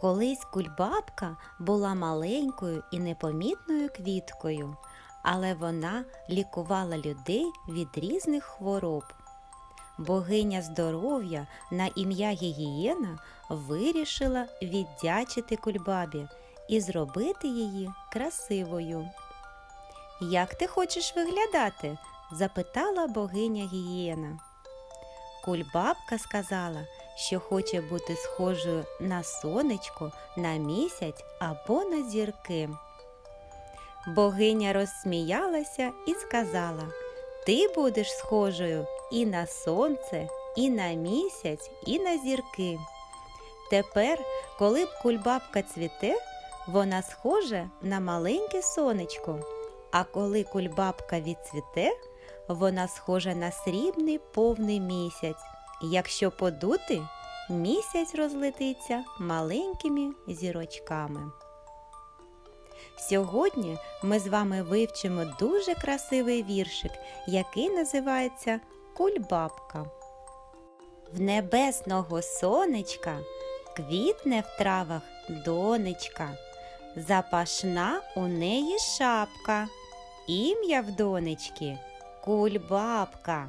Колись кульбабка була маленькою і непомітною квіткою, але вона лікувала людей від різних хвороб. Богиня здоров'я на ім'я Гігієна вирішила віддячити кульбабі і зробити її красивою. Як ти хочеш виглядати? запитала богиня Гієна. Кульбабка сказала, що хоче бути схожою на сонечко, на місяць або на зірки. Богиня розсміялася і сказала: Ти будеш схожою і на сонце, і на місяць, і на зірки. Тепер, коли б кульбабка цвіте, вона схожа на маленьке сонечко. А коли кульбабка відцвіте, вона схожа на срібний повний місяць. Якщо подути, місяць розлетиться маленькими зірочками. Сьогодні ми з вами вивчимо дуже красивий віршик, який називається Кульбабка. В небесного сонечка квітне в травах донечка, запашна у неї шапка, ім'я в донечки Кульбабка.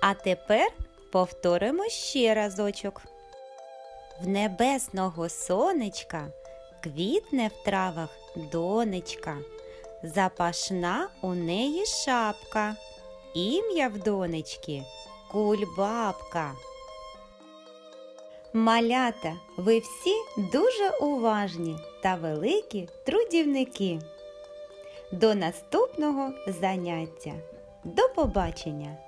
А тепер повторимо ще разочок. В небесного сонечка квітне в травах донечка, запашна у неї шапка, ім'я в донечки Кульбабка. Малята, ви всі дуже уважні та великі трудівники. До наступного заняття. До побачення!